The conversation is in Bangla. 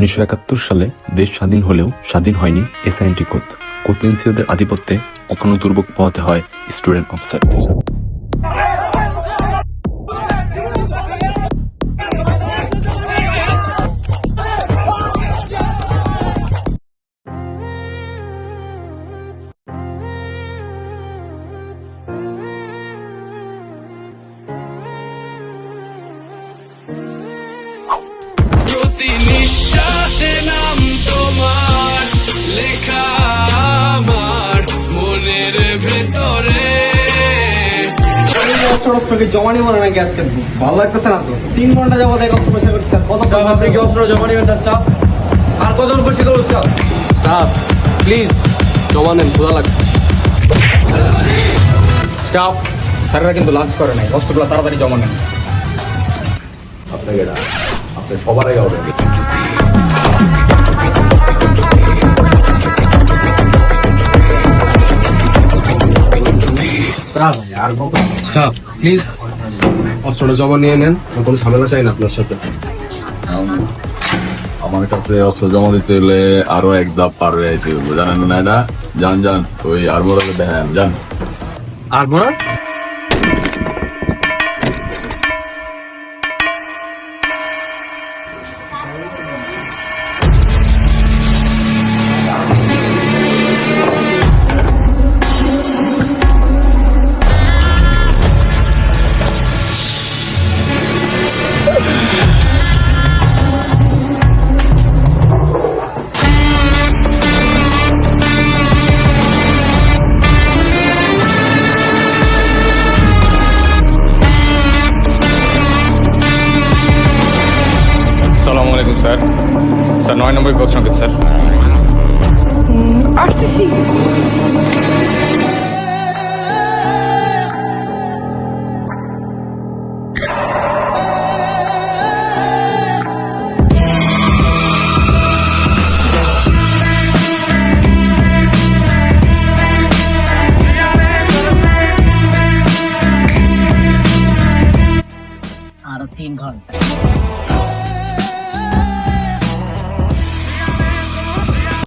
উনিশশো একাত্তর সালে দেশ স্বাধীন হলেও স্বাধীন হয়নি এসআইএনটি কোত কোতেন্সীয়দের আধিপত্যে এখনও দুর্ভোগ পোহাতে হয় স্টুডেন্ট অফিসারদের। অস্ত্র অস্ত্রকে জমা নিব না আজকে? ভালো লাগতেছে না তো? তিন ঘণ্টা যাবত এক অস্ত্র বসে করতেছেন কত স্টাফ আপনি কি অস্ত্র জমা নেবেন স্টাফ? আর কতক্ষণ বসে করব স্টাফ? স্টাফ প্লিজ জমা নেন খোলা লাগছে। স্টাফ স্যারেরা কিন্তু লাঞ্চ করে নাই। অস্ত্রগুলো তাড়াতাড়ি জমা নেন। আপনাকে আপনি সবার আগে অর্ডার প্লিজ অস্ত্রটা জমা নিয়ে নেন কোনো ঝামেলা চাই না আপনার সাথে। আমার কাছে অস্ত্র জমা দিতে হলে আরও এক ধাপ পার হয়ে যেতে হবে জানেন না এটা যান যান ওই আরমোরাকে দেখেন যান। আর স্যার। স্যার নয় নম্বর পদ সংকেত স্যার। আসতেছি। আরও তিন ঘণ্টা।